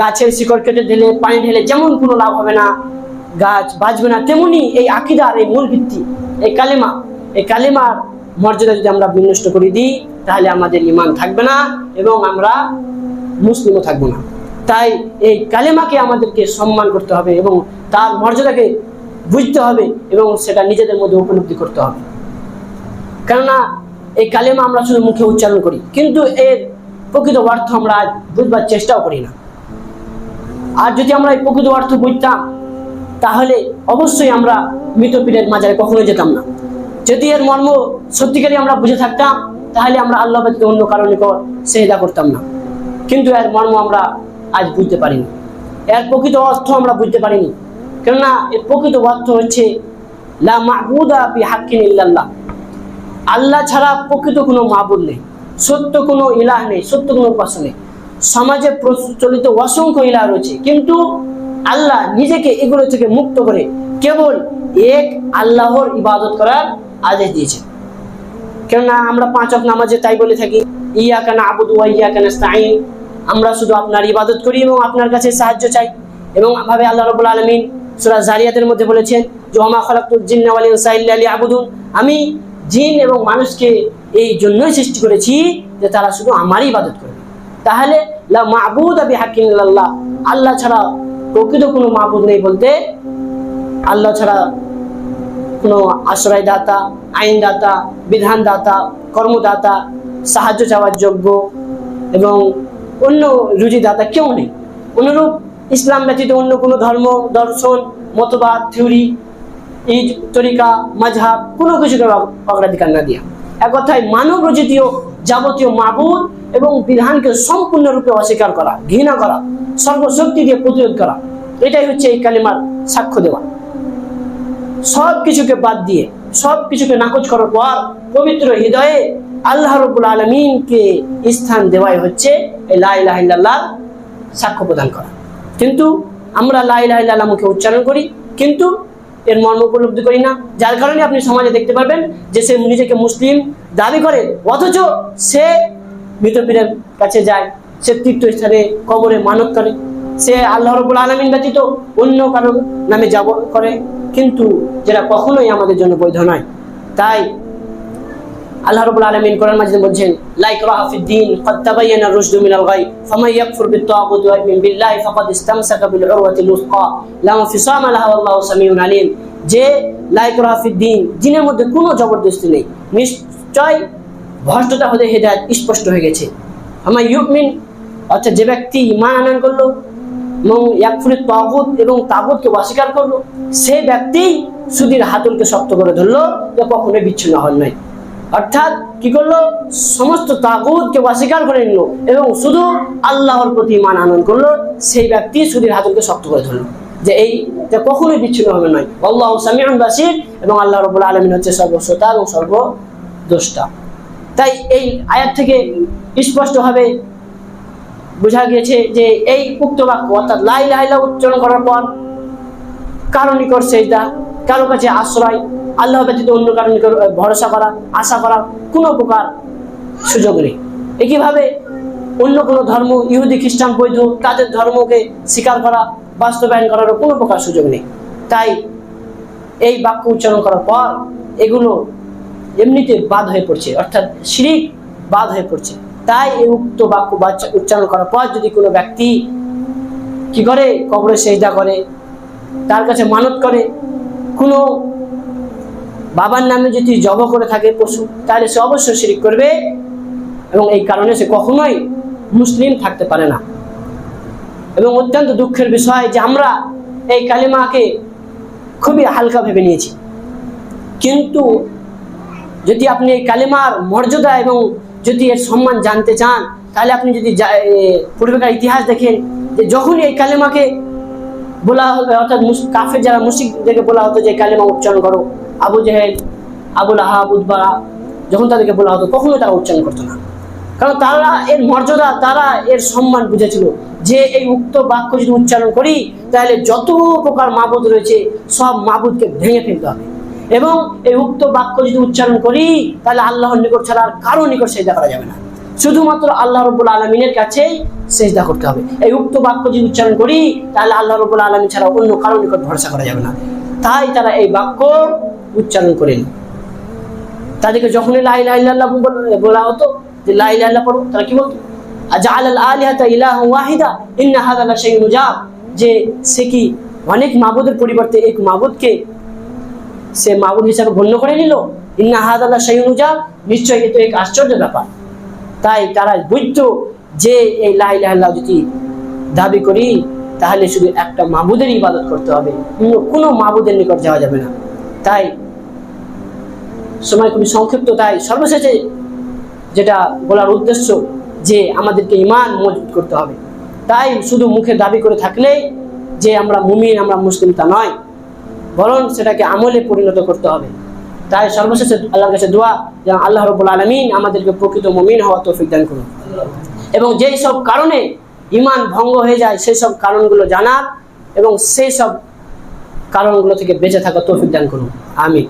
গাছের শিকড় কেটে ঢেলে, পানি ঢেলে, যেমন কোনো লাভ হবে না, গাছ বাঁচবে না, তেমনি এই আকিদার এই মূল ভিত্তি এই কালেমা, এই কালেমার মর্যাদা যদি আমরা বিনষ্ট করে দিই, তাহলে আমাদের ইমান থাকবে না এবং আমরা মুসলিমও থাকব না। তাই এই কালেমাকে আমাদেরকে সম্মান করতে হবে এবং তার মর্যাদাকে বুঝতে হবে এবং সেটা নিজেদের মধ্যে উপলব্ধি করতে হবে। কেননা এই কালেমা আমরা শুধু মুখে উচ্চারণ করি, কিন্তু এর প্রকৃত অর্থ আমরা বুঝবার চেষ্টাও করি না। আর যদি আমরা এই প্রকৃত অর্থ বুঝতাম তাহলে অবশ্যই আমরা মৃতপীরের মাজারে কখনো যেতাম না। যদি এর মর্ম সত্যিকারই আমরা বুঝে থাকতাম, তাহলে আমরা আল্লাহ ব্যতীত অন্য কারণে সেহেদা করতাম না। কিন্তু এর মর্ম আমরা আজ বুঝতে পারিনি। এর প্রকৃত অর্থ আমরা বুঝতে পারিনি। কেননা এর প্রকৃত অর্থ হচ্ছে, লা মাহবুদা আল্লাহ ছাড়া প্রকৃত কোনো মাবুদ নেই। সত্য কোনো ইলাহ নেই, সত্য কোনো উপাস নেই। সমাজে প্রচলিত অসংখ্য ইলা রয়েছে। কিন্তু আল্লাহ নিজেকে এগুলো থেকে মুক্ত করে কেবল এক আল্লাহর ইবাদত করার আদেশ দিয়েছে কেননা আমরা পাঁচ অক নামাজে তাই বলে থাকি ইয়া কেন আবুদু ইয়া কেন স্তাইন আমরা শুধু আপনার ইবাদত করি এবং আপনার কাছে সাহায্য চাই। এবং ভাবে আল্লাহ রবুল আলমিন সুরা জারিয়াতের মধ্যে বলেছেন, যে ওমা খলাকুল জিন্নাওয়ালি সাইল্লি আবুদুন আমি জিন এবং মানুষকে এই জন্যই সৃষ্টি করেছি যে তারা শুধু আমারই ইবাদত করবে। তাহলে লা আল্লাহ আল্লাহ ছাড়া প্রকৃত কোনো মাহবুদ নেই বলতে আল্লাহ ছাড়া কোনো আশ্রয়দাতা, আইনদাতা, বিধানদাতা, কর্মদাতা, সাহায্য চাওয়ার যোগ্য এবং অন্য রুজিদাতা কেউ নেই। অনুরূপ ইসলাম ব্যতীত অন্য কোনো ধর্ম, দর্শন, মতবাদ, থিওরি ঈদ তরিকা মাঝহাব কোনো কিছুকে অগ- অগ্রাধিকার না দিয়া। এক কথায় মানব রচিত যাবতীয় মাবুদ এবং বিধানকে সম্পূর্ণরূপে অস্বীকার করা, ঘৃণা করা, সর্বশক্তি দিয়ে প্রতিরোধ করা, এটাই হচ্ছে এই কালিমার সাক্ষ্য দেওয়া। সব কিছুকে বাদ দিয়ে সব কিছুকে নাকচ করার পর পবিত্র হৃদয়ে আল্লাহ রবুল আলমিনকে স্থান দেওয়াই হচ্ছে এই লা ইলাহা ইল্লাল্লাহ সাক্ষ্য প্রদান করা। কিন্তু আমরা লা ইলাহা ইল্লাল্লাহ মুখে উচ্চারণ করি, কিন্তু এর মর্ম উপলব্ধি করি না। যার কারণে আপনি সমাজে দেখতে পারবেন যে সে নিজেকে মুসলিম দাবি করে, অথচ সে মৃতপীরের কাছে যায়। সে তীর্থস্থানে কবরে মানত করে। সে আল্লাহ রবুল আলমিন ব্যতীত অন্য কারও নামে যাব করে। কিন্তু যেটা কখনোই আমাদের জন্য বৈধ নয়। তাই আল্লাহ রাব্বুল আলামিন কোরআন মাজিদে বলছেন লা ইকরাহা ফিদ-দীন ক্বাদ আর-রুশদু মিনাল ফামান ইয়াকফুর বিল্লাহি ফাকাদ ইসতামসাকা বিল-উরওয়াতিল উসকা লা ইনফিসামা লাহা ওয়াল্লাহু সামিউন আলিম। যে লা ইকরাহা ফিদ-দীন দ্বীনের মধ্যে কোনো জবরদস্তি নেই। নিশ্চয় ভ্রষ্টতা হতে হেদায়েত স্পষ্ট হয়ে গেছে। আমার ইউমিন, অর্থাৎ যে ব্যক্তি ঈমান আনয়ন করল, এবং ইয়াকফুরের তাগুত এবং তাগুতকে অস্বীকার করল সেই ব্যক্তি সুদীর হাতুলকে শক্ত করে ধরলো, যে কখনোই বিচ্ছিন্ন হন নাই। অর্থাৎ কি করল? সমস্ত তাগুতকে অস্বীকার করে নিল এবং শুধু আল্লাহর প্রতি মান আনন্দ করল, সেই ব্যক্তি সুদীর হাতুলকে শক্ত করে ধরলো। যে এই যে কখনোই বিচ্ছিন্ন হবে নয় আল্লাহ সামিউন বাসির এবং আল্লাহ রবুল আলমিন হচ্ছে সর্বশ্রোতা এবং সর্বদ্রষ্টা। তাই এই আয়াত থেকে স্পষ্টভাবে বোঝা গিয়েছে যে এই উক্ত বাক্য, অর্থাৎ লাই লাইলা উচ্চারণ করার পর কারও নিকট সেইটা কারও কাছে আশ্রয় আল্লাহ ব্যতীত অন্য কারও নিকট ভরসা করা, আশা করা কোনো প্রকার সুযোগ নেই। একইভাবে অন্য কোনো ধর্ম, ইহুদি, খ্রিস্টান বৈধ তাদের ধর্মকে স্বীকার করা, বাস্তবায়ন করারও কোনো প্রকার সুযোগ নেই। তাই এই বাক্য উচ্চারণ করার পর এগুলো এমনিতে বাদ হয়ে পড়ছে, অর্থাৎ শিরিক বাদ হয়ে পড়ছে। তাই এই উক্ত বাক্য উচ্চারণ করার পর যদি কোনো ব্যক্তি কি করে? কবরে সেজদা করে, তার কাছে মানত করে, কোনো বাবার নামে যদি জব করে থাকে পশু, তাহলে সে অবশ্যই শিরিক করবে এবং এই কারণে সে কখনোই মুসলিম থাকতে পারে না। এবং অত্যন্ত দুঃখের বিষয় যে আমরা এই কালিমাকে খুবই হালকা ভেবে নিয়েছি। কিন্তু যদি আপনি এই কালেমার মর্যাদা এবং যদি এর সম্মান জানতে চান, তাহলে আপনি যদি পূর্বেকার ইতিহাস দেখেন, যে যখনই এই কালেমাকে বলা হবে, অর্থাৎ কাফের যারা মুশিকদেরকে বলা হতো যে কালেমা উচ্চারণ করো, আবু জেহেল, আবুল আহাব উদ্বারা যখন তাদেরকে বলা হতো কখনো তারা উচ্চারণ করতো না। কারণ তারা এর মর্যাদা, তারা এর সম্মান বুঝেছিল। যে এই উক্ত বাক্য যদি উচ্চারণ করি, তাহলে যত প্রকার মাবুদ রয়েছে, সব মাবুদকে ভেঙে ফেলতে হবে। এবং এই উক্ত বাক্য যদি উচ্চারণ করি, তাহলে আল্লাহর নিকট ছাড়া আর কারও নিকট সেটা করা যাবে না। শুধুমাত্র আল্লাহ রবুল আলমিনের কাছেই সেজদা করতে হবে। এই উক্ত বাক্য যদি উচ্চারণ করি, তাহলে আল্লাহ রবুল আলমী ছাড়া অন্য কারোর নিকট ভরসা করা যাবে না। তাই তারা এই বাক্য উচ্চারণ করেন। তাদেরকে যখনই লাই লাইল্লাহ বলা হতো, যে লাই লাইল্লাহ পড়ো, তারা কি বলতো? যে সে কি অনেক মাবুদের পরিবর্তে এক মাবুদকে সে মাবুদ হিসাবে গণ্য করে নিল। ইন্না শাইউন উজাব নিশ্চয়ই এ তো এক আশ্চর্য ব্যাপার। তাই তারা বুঝতো যে এই লা ইলাহা যদি দাবি করি, তাহলে শুধু একটা মাবুদের ইবাদত করতে হবে। অন্য কোনো মাবুদের নিকট যাওয়া যাবে না। তাই সময় খুবই সংক্ষিপ্ত, তাই সর্বশেষে যেটা বলার উদ্দেশ্য যে আমাদেরকে ইমান মজবুত করতে হবে। তাই শুধু মুখে দাবি করে থাকলে যে আমরা মুমিন, আমরা মুসলিম তা নয়। বরং সেটাকে আমলে পরিণত করতে হবে। তাই সর্বশেষে আল্লাহর কাছে দোয়া, যে আল্লাহ রবুল আলমিন আমাদেরকে প্রকৃত মমিন হওয়া তৌফিক দান করুন। এবং যেই সব কারণে ইমান ভঙ্গ হয়ে যায়, সেই সব কারণগুলো জানার এবং সেই সব কারণগুলো থেকে বেঁচে থাকা তৌফিক দান করুন। আমিন।